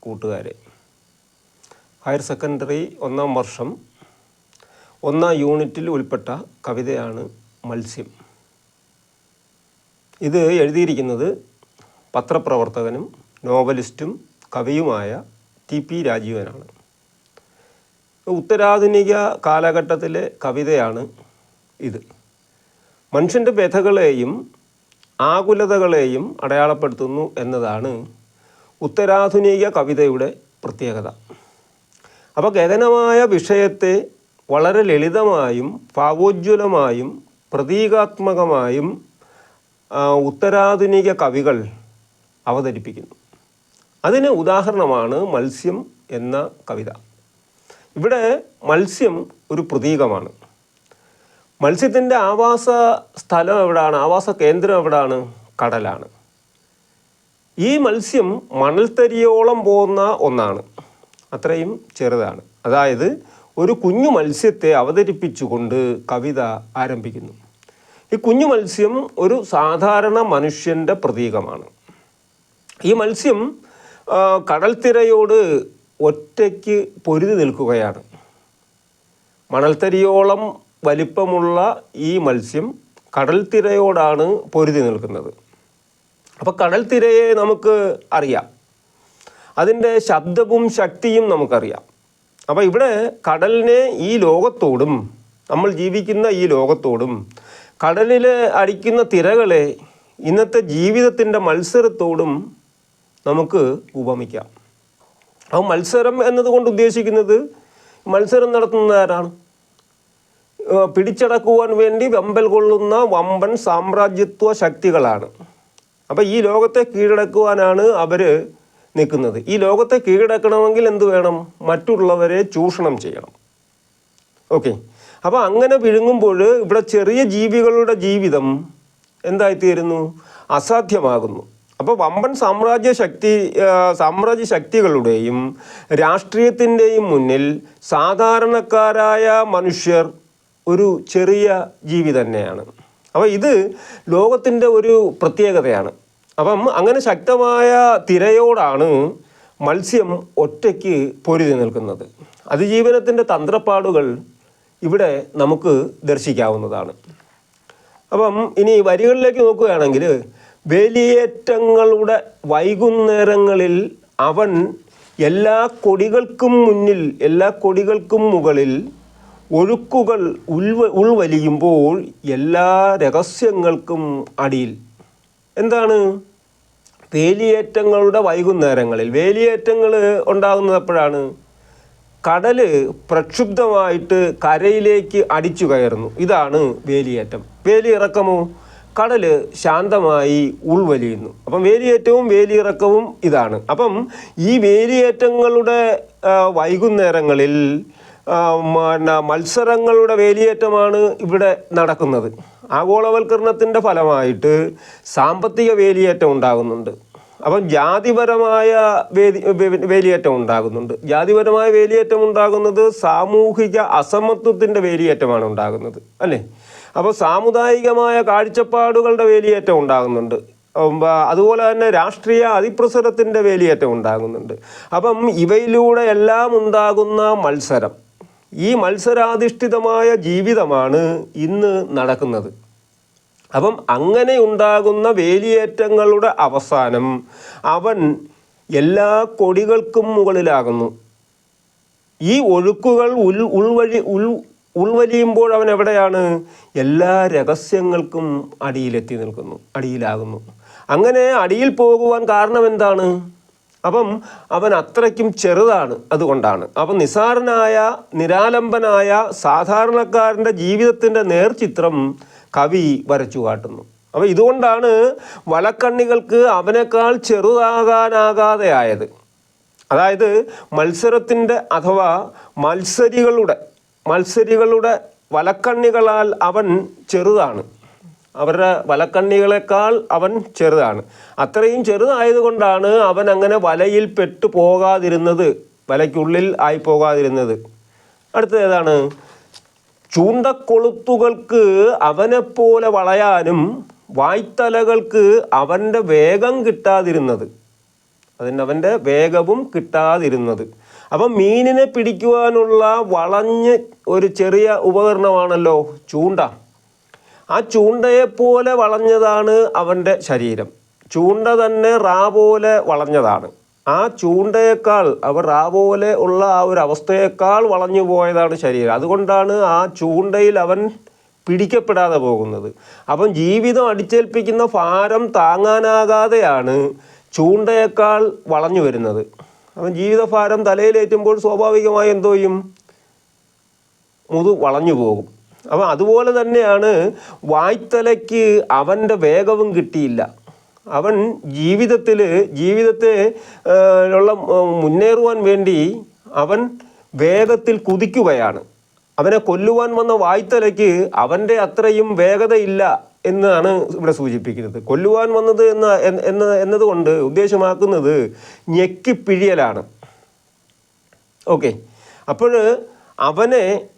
കൂട്ടുകാരെ. Higher secondary ഒന്നാം വർഷം ഒന്നാം യൂണിറ്റിൽ ഉൾപ്പെട്ട കവിതയാണ് മത്സ്യം. ഇത് എഴുതിയിരിക്കുന്നത് പത്രപ്രവർത്തകനും നോവലിസ്റ്റും കവിയുമായ ടി പി രാജീവനാണ്. ഉത്തരാധുനിക കാലഘട്ടത്തിലെ കവിതയാണ് ഇത്. മനുഷ്യന്റെ വ്യഥകളെയും ആകുലതകളെയും അടയാളപ്പെടുത്തുന്നു എന്നതാണ് ഉത്തരാധുനിക കവിതയുടെ പ്രത്യേകത. അപ്പോൾ ഗഗനമായ വിഷയത്തെ വളരെ ലളിതമായും ഭാവോജ്വലമായും പ്രതീകാത്മകമായും ഉത്തരാധുനിക കവികൾ അവതരിപ്പിക്കുന്നു. അതിന് ഉദാഹരണമാണ് മത്സ്യം എന്ന കവിത. ഇവിടെ മത്സ്യം ഒരു പ്രതീകമാണ്. മത്സ്യത്തിന്റെ ആവാസ സ്ഥലം എവിടാണ്? ആവാസ കേന്ദ്രം എവിടാണ്? കടലാണ്. ഈ മത്സ്യം മണൽത്തരിയോളം പോകുന്ന ഒന്നാണ്. അത്രയും ചെറുതാണ്. അതായത് ഒരു കുഞ്ഞു മത്സ്യത്തെ അവതരിപ്പിച്ചുകൊണ്ട് കവിത ആരംഭിക്കുന്നു. ഈ കുഞ്ഞു മത്സ്യം ഒരു സാധാരണ മനുഷ്യന്റെ പ്രതീകമാണ്. ഈ മത്സ്യം കടൽത്തിരയോട് ഒറ്റയ്ക്ക് പൊരുതി നിൽക്കുകയാണ്. മണൽത്തരിയോളം വലിപ്പമുള്ള ഈ മത്സ്യം കടൽത്തിരയോടാണ് പൊരുതി നിൽക്കുന്നത്. അപ്പോൾ കടൽത്തിരയെ നമുക്ക് അറിയാം. അതിന്റെ ശബ്ദവും ശക്തിയും നമുക്കറിയാം. അപ്പോൾ ഇവിടെ കടലിനെ ഈ ലോകത്തോടും നമ്മൾ ജീവിക്കുന്ന ഈ ലോകത്തോടും കടലിൽ അടിക്കുന്ന തിരകളെ ഇന്നത്തെ ജീവിതത്തിന്റെ മത്സരത്തോടും നമുക്ക് ഉപമിക്കാം. അപ്പോൾ മത്സരം എന്നതുകൊണ്ട് ഉദ്ദേശിക്കുന്നത് മത്സരം നടത്തുന്ന ആരാണ്? പിടിച്ചടക്കുവാൻ വേണ്ടി വെമ്പൽ കൊള്ളുന്ന വമ്പൻ സാമ്രാജ്യത്വ ശക്തികളാണ്. അപ്പോൾ ഈ ലോകത്തെ കീഴടക്കുവാനാണ് അവർ നിൽക്കുന്നത്. ഈ ലോകത്തെ കീഴടക്കണമെങ്കിൽ എന്ത് വേണം? മറ്റുള്ളവരെ ചൂഷണം ചെയ്യണം. ഓക്കെ. അപ്പോൾ അങ്ങനെ വിഴുങ്ങുമ്പോൾ ഇവിടെ ചെറിയ ജീവികളുടെ ജീവിതം എന്തായിത്തീരുന്നു? അസാധ്യമാകുന്നു. അപ്പോൾ വമ്പൻ സാമ്രാജ്യ ശക്തി സാമ്രാജ്യ ശക്തികളുടെയും രാഷ്ട്രീയത്തിന്റെയും മുന്നിൽ സാധാരണക്കാരായ മനുഷ്യർ ഒരു ചെറിയ ജീവി തന്നെയാണ് അപ്പോൾ ഇത് ലോകത്തിന്റെ ഒരു പ്രത്യേകതയാണ്. അപ്പം അങ്ങനെ ശക്തമായ തിരയോടാണ് മത്സ്യം ഒറ്റയ്ക്ക് പൊരുതി നിൽക്കുന്നത്. അതിജീവനത്തിന്റെ തന്ത്രപ്പാടുകൾ ഇവിടെ നമുക്ക് ദർശിക്കാവുന്നതാണ്. അപ്പം ഇനി വരികളിലേക്ക് നോക്കുകയാണെങ്കിൽ വേലിയേറ്റങ്ങളുടെ വൈകുന്നേരങ്ങളിൽ അവൻ എല്ലാ കൊടികൾക്കും മുന്നിൽ എല്ലാ കൊടികൾക്കും മുകളിൽ ഒഴുക്കുകൾ ഉൾവ ഉൾവലിയുമ്പോൾ എല്ലാ രഹസ്യങ്ങൾക്കും അടിയിൽ. എന്താണ്? വേലിയേറ്റങ്ങളുടെ വൈകുന്നേരങ്ങളിൽ വേലിയേറ്റങ്ങൾ ഉണ്ടാകുന്നത് എപ്പോഴാണ് കടൽ പ്രക്ഷുബ്ധമായിട്ട് കരയിലേക്ക് അടിച്ചു കയറുന്നു. ഇതാണ് വേലിയേറ്റം. വേലിയിറക്കമോ? കടൽ ശാന്തമായി ഉൾവലിയുന്നു. അപ്പം വേലിയേറ്റവും വേലിയിറക്കവും ഇതാണ്. അപ്പം ഈ വേലിയേറ്റങ്ങളുടെ വൈകുന്നേരങ്ങളിൽ പിന്നെ മത്സരങ്ങളുടെ വേലിയേറ്റമാണ് ഇവിടെ നടക്കുന്നത്. ആഗോളവൽക്കരണത്തിന്റെ ഫലമായിട്ട് സാമ്പത്തിക വേലിയേറ്റം ഉണ്ടാകുന്നുണ്ട്. അപ്പം ജാതിപരമായ വേദി വേലിയേറ്റം ഉണ്ടാകുന്നുണ്ട്. ജാതിപരമായ വേലിയേറ്റം ഉണ്ടാകുന്നത് സാമൂഹിക അസമത്വത്തിന്റെ വേലിയേറ്റമാണ് ഉണ്ടാകുന്നത് അല്ലേ? അപ്പോൾ സാമുദായികമായ കാഴ്ചപ്പാടുകളുടെ വേലിയേറ്റം ഉണ്ടാകുന്നുണ്ട്. അതുപോലെ തന്നെ രാഷ്ട്രീയ അതിപ്രസരത്തിന്റെ വേലിയേറ്റം ഉണ്ടാകുന്നുണ്ട്. അപ്പം ഇവയിലൂടെ എല്ലാം ഉണ്ടാകുന്ന മത്സരം ഈ മത്സരാധിഷ്ഠിതമായ ജീവിതമാണ് ഇന്ന് നടക്കുന്നത്. അപ്പം അങ്ങനെ ഉണ്ടാകുന്ന വേലിയേറ്റങ്ങളുടെ അവസാനം അവൻ എല്ലാ കൊടികൾക്കും മുകളിലാകുന്നു. ഈ ഒഴുക്കുകൾ ഉൾ ഉൾവഴി ഉൾ ഉൾവലിയുമ്പോൾ അവൻ എവിടെയാണ്? എല്ലാ രഹസ്യങ്ങൾക്കും അടിയിലെത്തി നിൽക്കുന്നു അടിയിലാകുന്നു. അങ്ങനെ അടിയിൽ പോകുവാൻ കാരണം എന്താണ്? അപ്പം അവൻ അത്രയ്ക്കും ചെറുതാണ് അതുകൊണ്ടാണ്. അപ്പം നിസാരനായ നിരാലംബനായ സാധാരണക്കാരന്റെ ജീവിതത്തിന്റെ നേർചിത്രം കവി വരച്ചു കാട്ടുന്നു. അപ്പോൾ ഇതുകൊണ്ടാണ് വലക്കണ്ണികൾക്ക് അവനേക്കാൾ ചെറുതാകാനാകാതെ ആയത്. അതായത് മത്സരത്തിന്റെ അഥവാ മത്സരികളുടെ മത്സരികളുടെ വലക്കണ്ണികളാൽ അവൻ ചെറുതാണ്. അവരുടെ വലക്കണ്ണികളെക്കാൾ അവൻ ചെറുതാണ്. അത്രയും ചെറുതായതുകൊണ്ടാണ് അവൻ അങ്ങനെ വലയിൽ പെട്ടു പോകാതിരുന്നത് വലയ്ക്കുള്ളിൽ ആയി പോകാതിരുന്നത്. അടുത്തത് ഏതാണ്? ചൂണ്ടക്കൊളുത്തുകൾക്ക് അവനെപ്പോലെ വളയാനും വായ്ത്തലകൾക്ക് അവന്റെ വേഗം കിട്ടാതിരുന്നത്. അതിന് അവന്റെ വേഗവും കിട്ടാതിരുന്നത്. അപ്പം മീനിനെ പിടിക്കുവാനുള്ള വളഞ്ഞ് ഒരു ചെറിയ ഉപകരണമാണല്ലോ ചൂണ്ട. ആ ചൂണ്ടയെപ്പോലെ വളഞ്ഞതാണ് അവന്റെ ശരീരം. ചൂണ്ട തന്നെ റാ പോലെ വളഞ്ഞതാണ്. ആ ചൂണ്ടയേക്കാൾ അവർ റാ പോലെ ഉള്ള ആ ഒരു അവസ്ഥയേക്കാൾ വളഞ്ഞു പോയതാണ് ശരീരം. അതുകൊണ്ടാണ് ആ ചൂണ്ടയിൽ അവൻ പിടിക്കപ്പെടാതെ പോകുന്നത്. അപ്പം ജീവിതം അടിച്ചേൽപ്പിക്കുന്ന ഭാരം താങ്ങാനാകാതെയാണ് ചൂണ്ടയേക്കാൾ വളഞ്ഞു വരുന്നത്. അപ്പം ജീവിതഭാരം തലയിലേറ്റുമ്പോൾ സ്വാഭാവികമായി എന്തോയും മുതു വളഞ്ഞു പോകും. അപ്പം അതുപോലെ തന്നെയാണ് വായ്ത്തലയ്ക്ക് അവന്റെ വേഗവും കിട്ടിയില്ല. അവൻ ജീവിതത്തിൽ ജീവിതത്തെ ഉള്ള മുന്നേറുവാൻ വേണ്ടി അവൻ വേഗത്തിൽ കുതിക്കുകയാണ്. അവനെ കൊല്ലുവാൻ വന്ന വായ്ത്തലയ്ക്ക് അവന്റെ അത്രയും വേഗതയില്ല എന്നാണ് ഇവിടെ സൂചിപ്പിക്കുന്നത്. കൊല്ലുവാൻ വന്നത് എന്ന എന്ന എന്നതുകൊണ്ട് ഉദ്ദേശമാക്കുന്നത് ഞെക്കിപ്പിഴിയലാണ്. ഓക്കെ. അപ്പോൾ അവനെ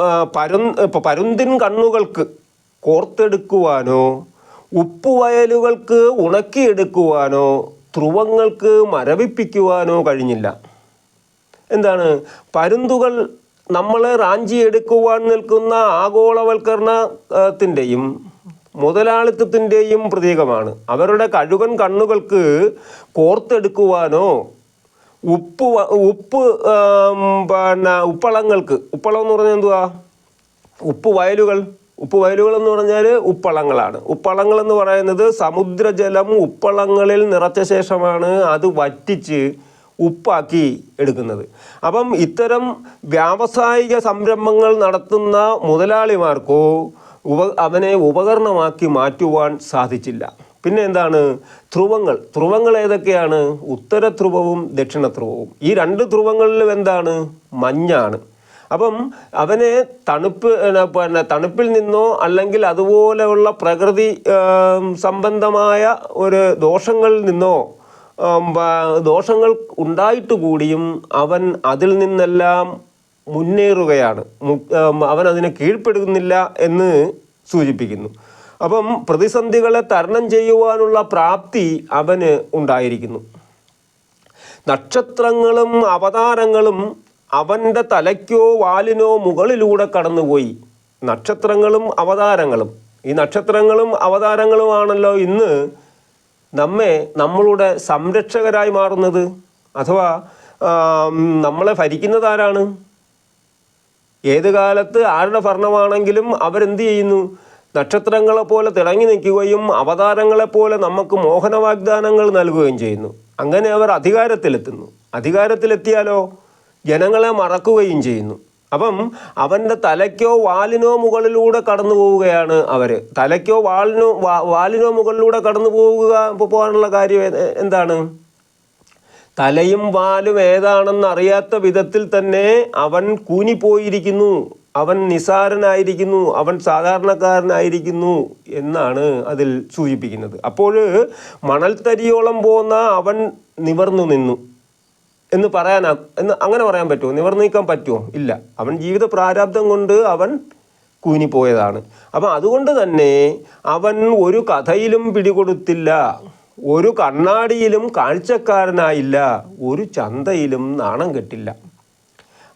ആ, പരു ഇപ്പം പരുന്തിൻ കണ്ണുകൾക്ക് കോർത്തെടുക്കുവാനോ ഉപ്പുവയലുകൾക്ക് ഉണക്കിയെടുക്കുവാനോ ധ്രുവങ്ങൾക്ക് മരവിപ്പിക്കുവാനോ കഴിഞ്ഞില്ല. എന്താണ്? പരുന്തുകൾ നമ്മളെ റാഞ്ചിയെടുക്കുവാൻ നിൽക്കുന്ന ആഗോളവൽക്കരണത്തിന്റെയും മുതലാളിത്തത്തിന്റെയും പ്രതീകമാണ്. അവരുടെ കഴുകൻ കണ്ണുകൾക്ക് കോർത്തെടുക്കുവാനോ ഉപ്പ് ഉപ്പ് പിന്നെ ഉപ്പളങ്ങൾക്ക്. ഉപ്പളം എന്ന് പറഞ്ഞാൽ എന്തുവാ? ഉപ്പ് വയലുകൾ. ഉപ്പ് വയലുകൾ എന്ന് പറഞ്ഞാൽ ഉപ്പളങ്ങളാണ്. ഉപ്പളങ്ങൾ എന്ന് പറയുന്നത് സമുദ്രജലം ഉപ്പളങ്ങളിൽ നിറച്ച ശേഷമാണ് അത് വറ്റിച്ച് ഉപ്പാക്കി എടുക്കുന്നത്. അപ്പം ഇത്തരം വ്യാവസായിക സംരംഭങ്ങൾ നടത്തുന്ന മുതലാളിമാർക്കോ ഉപ അവനെ ഉപകരണമാക്കി മാറ്റുവാൻ സാധിച്ചില്ല. പിന്നെ എന്താണ് ധ്രുവങ്ങൾ. ധ്രുവങ്ങൾ ഏതൊക്കെയാണ്? ഉത്തര ധ്രുവവും ദക്ഷിണ ധ്രുവവും. ഈ രണ്ട് ധ്രുവങ്ങളിലും എന്താണ്? മഞ്ഞാണ്. അപ്പം അവനെ തണുപ്പ് പിന്നെ തണുപ്പിൽ നിന്നോ അല്ലെങ്കിൽ അതുപോലെയുള്ള പ്രകൃതി സംബന്ധമായ ഒരു ദോഷങ്ങളിൽ നിന്നോ ദോഷങ്ങൾ ഉണ്ടായിട്ട് കൂടിയും അവൻ അതിൽ നിന്നെല്ലാം മുന്നേറുകയാണ്. അവൻ അതിനെ കീഴ്പ്പെടുന്നില്ല എന്ന് സൂചിപ്പിക്കുന്നു. അപ്പം പ്രതിസന്ധികളെ തരണം ചെയ്യുവാനുള്ള പ്രാപ്തി അവന് ഉണ്ടായിരിക്കുന്നു. നക്ഷത്രങ്ങളും അവതാരങ്ങളും അവന്റെ തലയ്ക്കോ വാലിനോ മുകളിലൂടെ കടന്നുപോയി. നക്ഷത്രങ്ങളും അവതാരങ്ങളും. ഈ നക്ഷത്രങ്ങളും അവതാരങ്ങളുമാണല്ലോ ഇന്ന് നമ്മെ നമ്മളുടെ സംരക്ഷകരായി മാറുന്നത്. അഥവാ നമ്മളെ ഭരിക്കുന്നത് ആരാണ്? ഏത് കാലത്ത് ആരുടെ ഭരണമാണെങ്കിലും അവരെന്ത് ചെയ്യുന്നു? നക്ഷത്രങ്ങളെ പോലെ തിളങ്ങി നിൽക്കുകയും അവതാരങ്ങളെ പോലെ നമുക്ക് മോഹന വാഗ്ദാനങ്ങൾ നൽകുകയും ചെയ്യുന്നു. അങ്ങനെ അവർ അധികാരത്തിലെത്തുന്നു. അധികാരത്തിലെത്തിയാലോ? ജനങ്ങളെ മറക്കുകയും ചെയ്യുന്നു. അപ്പം അവന്റെ തലയ്ക്കോ വാലിനോ മുകളിലൂടെ കടന്നു പോവുകയാണ് അവർ തലയ്ക്കോ വാലിനോ വാലിനോ മുകളിലൂടെ കടന്നു പോവുക പോകാനുള്ള കാര്യം എന്താണ്? തലയും വാലും ഏതാണെന്ന് അറിയാത്ത വിധത്തിൽ തന്നെ അവൻ കൂനിപ്പോയിരിക്കുന്നു. അവൻ നിസാരനായിരിക്കുന്നു അവൻ സാധാരണക്കാരനായിരിക്കുന്നു എന്നാണ് അതിൽ സൂചിപ്പിക്കുന്നത്. അപ്പോൾ മണൽത്തരിയോളം പോകുന്ന അവൻ നിവർന്നു നിന്നു. എന്ന് പറയാനാ എന്ന് അങ്ങനെ പറയാൻ പറ്റുമോ? നിവർന്നു നിൽക്കാൻ പറ്റുമോ? ഇല്ല. അവൻ ജീവിത പ്രാരാബ്ദം കൊണ്ട് അവൻ കൂനിപ്പോയതാണ്. അപ്പം അതുകൊണ്ട് തന്നെ അവൻ ഒരു കഥയിലും പിടികൊടുത്തില്ല ഒരു കണ്ണാടിയിലും കാഴ്ചക്കാരനായില്ല ഒരു ചന്തയിലും നാണം കെട്ടില്ല.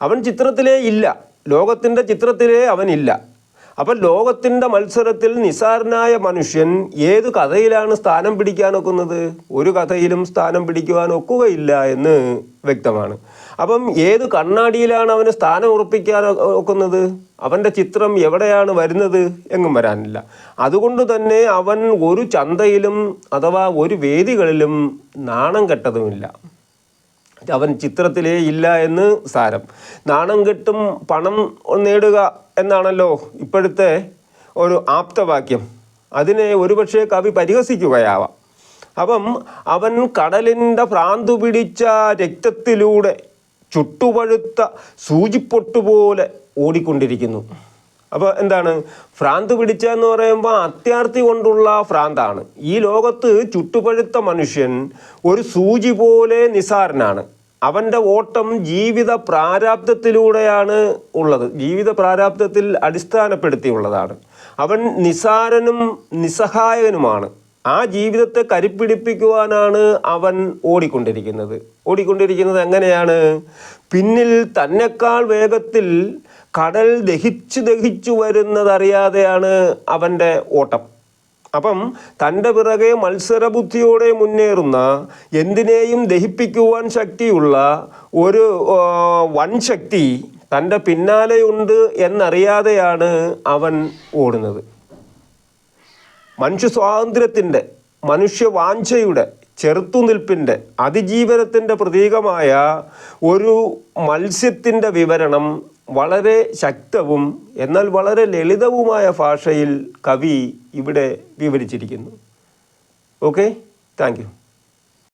അവൻ ചിത്രത്തിലേ ഇല്ല. ലോകത്തിന്റെ ചിത്രത്തിലേ അവനില്ല. അപ്പം ലോകത്തിന്റെ മത്സരത്തിൽ നിസാരനായ മനുഷ്യൻ ഏത് കഥയിലാണ് സ്ഥാനം പിടിക്കാൻ ഒക്കുന്നത്? ഒരു കഥയിലും സ്ഥാനം പിടിക്കുവാൻ ഒക്കുകയില്ല എന്ന് വ്യക്തമാണ്. അപ്പം ഏത് കണ്ണാടിയിലാണ് അവന് സ്ഥാനം ഉറപ്പിക്കാൻ ഒക്കുന്നത്? അവന്റെ ചിത്രം എവിടെയാണ് വരുന്നത് എങ്ങും വരാനില്ല. അതുകൊണ്ട് തന്നെ അവൻ ഒരു ചന്തയിലും അഥവാ ഒരു വേദികളിലും നാണം കെട്ടതുമില്ല. അവൻ ചിത്രത്തിലേ ഇല്ല എന്ന് സാരം. നാണം കെട്ടും പണം നേടുക എന്നാണല്ലോ ഇപ്പോഴത്തെ ഒരു ആപ്തവാക്യം. അതിനെ ഒരുപക്ഷെ കവി പരിഹസിക്കുകയാവാം. അപ്പം അവൻ കടലിന്റെ ഭ്രാന്തു പിടിച്ച രക്തത്തിലൂടെ ചുട്ടുപഴുത്ത സൂചിപ്പൊട്ടുപോലെ ഓടിക്കൊണ്ടിരിക്കുന്നു. അപ്പോൾ എന്താണ്? ഭ്രാന്ത് പിടിച്ച എന്ന് പറയുമ്പോൾ അത്യാർത്ഥി കൊണ്ടുള്ള ഭ്രാന്താണ് ഈ ലോകത്ത് ചുട്ടുപഴുത്ത മനുഷ്യൻ ഒരു സൂചി പോലെ നിസാരനാണ്. അവന്റെ ഓട്ടം ജീവിത പ്രാരാബ്ദത്തിലൂടെയാണ് ഉള്ളത്. ജീവിത പ്രാരാബ്ദത്തിൽ അടിസ്ഥാനപ്പെടുത്തിയുള്ളതാണ്. അവൻ നിസാരനും നിസ്സഹായകനുമാണ്. ആ ജീവിതത്തെ കരിപ്പിടിപ്പിക്കുവാനാണ് അവൻ ഓടിക്കൊണ്ടിരിക്കുന്നത്. ഓടിക്കൊണ്ടിരിക്കുന്നത് എങ്ങനെയാണ്? പിന്നിൽ തന്നെക്കാൾ വേഗത്തിൽ കടൽ ദഹിച്ചു ദഹിച്ചു വരുന്നതറിയാതെയാണ് അവന്റെ ഓട്ടം. അപ്പം തന്റെ പിറകെ മത്സരബുദ്ധിയോടെ മുന്നേറുന്ന എന്തിനേയും ദഹിപ്പിക്കുവാൻ ശക്തിയുള്ള ഒരു വൻ ശക്തി തന്റെ പിന്നാലെയുണ്ട് എന്നറിയാതെയാണ് അവൻ ഓടുന്നത്. മനുഷ്യ സ്വാതന്ത്ര്യത്തിന്റെ മനുഷ്യവാഞ്ചയുടെ ചെറുത്തുനിൽപ്പിന്റെ അതിജീവനത്തിന്റെ പ്രതീകമായ ഒരു മത്സ്യത്തിന്റെ വിവരണം വളരെ ശക്തവും എന്നാൽ വളരെ ലളിതവുമായ ഭാഷയിൽ കവി ഇവിടെ വിവരിച്ചിരിക്കുന്നു. Okay thank